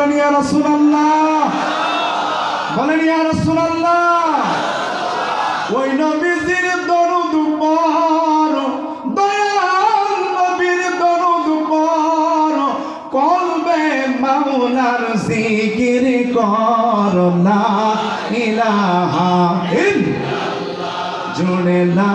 বলেন, ইয়া রাসূলুল্লাহ। বলেন, ইয়া রাসূলুল্লাহ। ওই নবীর দরুদ পড় দয়াল নবীর দরুদ পড় কলবে মাওলার জিকির কর, লা ইলাহা ইল্লাল্লাহ। জুনে লা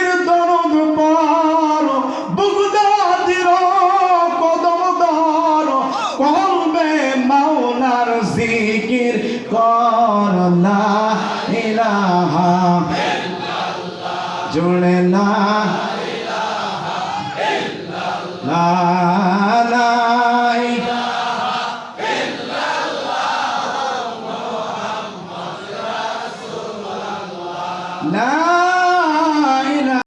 আল্লাহর জিকির কর লা ইলাহা জুড়ে না Now